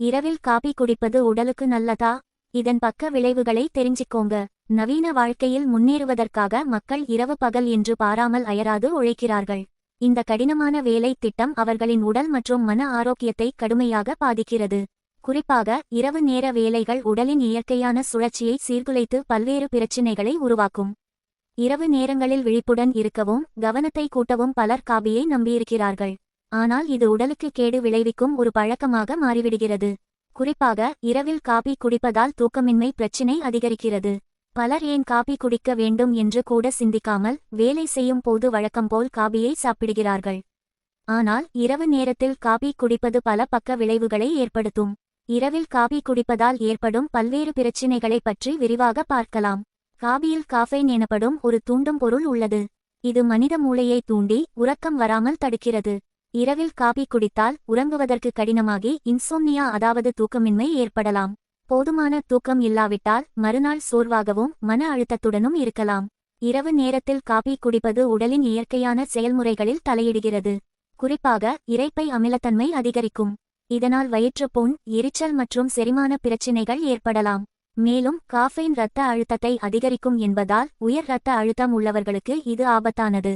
இரவில் காபி குடிப்பது உடலுக்கு நல்லதா? இதன் பக்க விளைவுகளை தெரிஞ்சுக்கோங்க. நவீன வாழ்க்கையில் முன்னேறுவதற்காக மக்கள் இரவு பகல் என்று பாராமல் அயராது உழைக்கிறார்கள். இந்த கடினமான வேலை திட்டம் அவர்களின் உடல் மற்றும் மன ஆரோக்கியத்தை கடுமையாக பாதிக்கிறது. குறிப்பாக இரவு நேர வேலைகள் உடலின் இயற்கையான சுழற்சியை சீர்குலைத்து பல்வேறு பிரச்சினைகளை உருவாக்கும். இரவு நேரங்களில் விழிப்புடன் இருக்கவும் கவனத்தை கூட்டவும் பலர் காபியை நம்பியிருக்கிறார்கள். ஆனால் இது உடலுக்கு கேடு விளைவிக்கும் ஒரு பழக்கமாக மாறிவிடுகிறது. குறிப்பாக இரவில் காபி குடிப்பதால் தூக்கமின்மை பிரச்சினை அதிகரிக்கிறது. பலர் ஏன் காபி குடிக்க வேண்டும் என்று கூட சிந்திக்காமல் வேலை செய்யும் போது வழக்கம்போல் காபியை சாப்பிடுகிறார்கள். ஆனால் இரவு நேரத்தில் காபி குடிப்பது பல பக்க விளைவுகளை ஏற்படுத்தும். இரவில் காபி குடிப்பதால் ஏற்படும் பல்வேறு பிரச்சினைகளை பற்றி விரிவாக பார்க்கலாம். காபியில் காஃபைன் எனப்படும் ஒரு தூண்டும் பொருள் உள்ளது. இது மனித மூளையை தூண்டி உறக்கம் வராமல் தடுக்கிறது. இரவில் காபி குடித்தால் உறங்குவதற்கு கடினமாகி இன்சோம்னியா அதாவது தூக்கமின்மை ஏற்படலாம். போதுமான தூக்கம் இல்லாவிட்டால் மறுநாள் சோர்வாகவும் மன அழுத்தத்துடனும் இருக்கலாம். இரவு நேரத்தில் காபி குடிப்பது உடலின் இயற்கையான செயல்முறைகளில் தலையிடுகிறது. குறிப்பாக இரைப்பை அமிலத்தன்மை அதிகரிக்கும். இதனால் வயிற்றுப்புண் எரிச்சல் மற்றும் செரிமான பிரச்சினைகள் ஏற்படலாம். மேலும் காஃபைன் இரத்த அழுத்தத்தை அதிகரிக்கும் என்பதால் உயர் இரத்த அழுத்தம் உள்ளவர்களுக்கு இது ஆபத்தானது.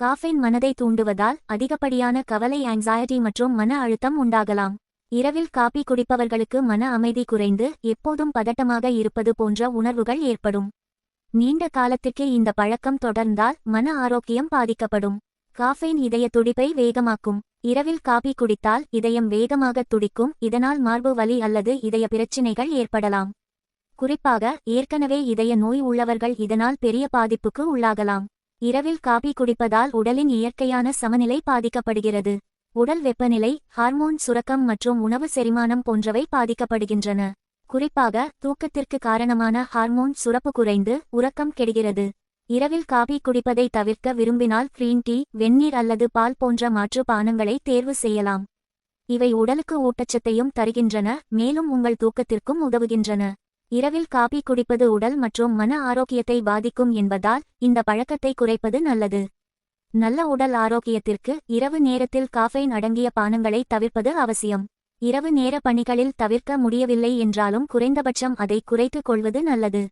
காஃபைன் மனதை தூண்டுவதால் அதிகப்படியான கவலை ஆங்ஸைட்டி மற்றும் மன அழுத்தம் உண்டாகலாம். இரவில் காபி குடிப்பவர்களுக்கு மன அமைதி குறைந்து எப்போதும் பதட்டமாக இருப்பது போன்ற உணர்வுகள் ஏற்படும். நீண்ட காலத்திற்கே இந்த பழக்கம் தொடர்ந்தால் மன ஆரோக்கியம் பாதிக்கப்படும். காஃபைன் இதய துடிப்பை வேகமாக்கும். இரவில் காபி குடித்தால் இதயம் வேகமாக துடிக்கும். இதனால் மார்பு வலி அல்லது இதய பிரச்சினைகள் ஏற்படலாம். குறிப்பாக ஏற்கனவே இதய நோய் உள்ளவர்கள் இதனால் பெரிய பாதிப்புக்கு உள்ளாகலாம். இரவில் காபி குடிப்பதால் உடலின் இயற்கையான சமநிலை பாதிக்கப்படுகிறது. உடல் வெப்பநிலை ஹார்மோன் சுரக்கம் மற்றும் உணவு செரிமானம் போன்றவை பாதிக்கப்படுகின்றன. குறிப்பாக தூக்கத்திற்கு காரணமான ஹார்மோன் சுரப்பு குறைந்து உறக்கம் கெடுகிறது. இரவில் காபி குடிப்பதை தவிர்க்க விரும்பினால் கிரீன் டீ வெந்நீர் அல்லது பால் போன்ற மாற்று பானங்களை தேர்வு செய்யலாம். இவை உடலுக்கு ஊட்டச்சத்தையும் தருகின்றன மேலும் உங்கள் தூக்கத்திற்கும் உதவுகின்றன. இரவில் காபி குடிப்பது உடல் மற்றும் மன ஆரோக்கியத்தை பாதிக்கும் என்பதால் இந்த பழக்கத்தை குறைப்பது நல்லது. நல்ல உடல் ஆரோக்கியத்திற்கு இரவு நேரத்தில் காஃபைன் அடங்கிய பானங்களை தவிர்ப்பது அவசியம். இரவு நேர பணிகளில் தவிர்க்க முடியவில்லை என்றாலும் குறைந்தபட்சம் அதை குறைத்துக் கொள்வது நல்லது.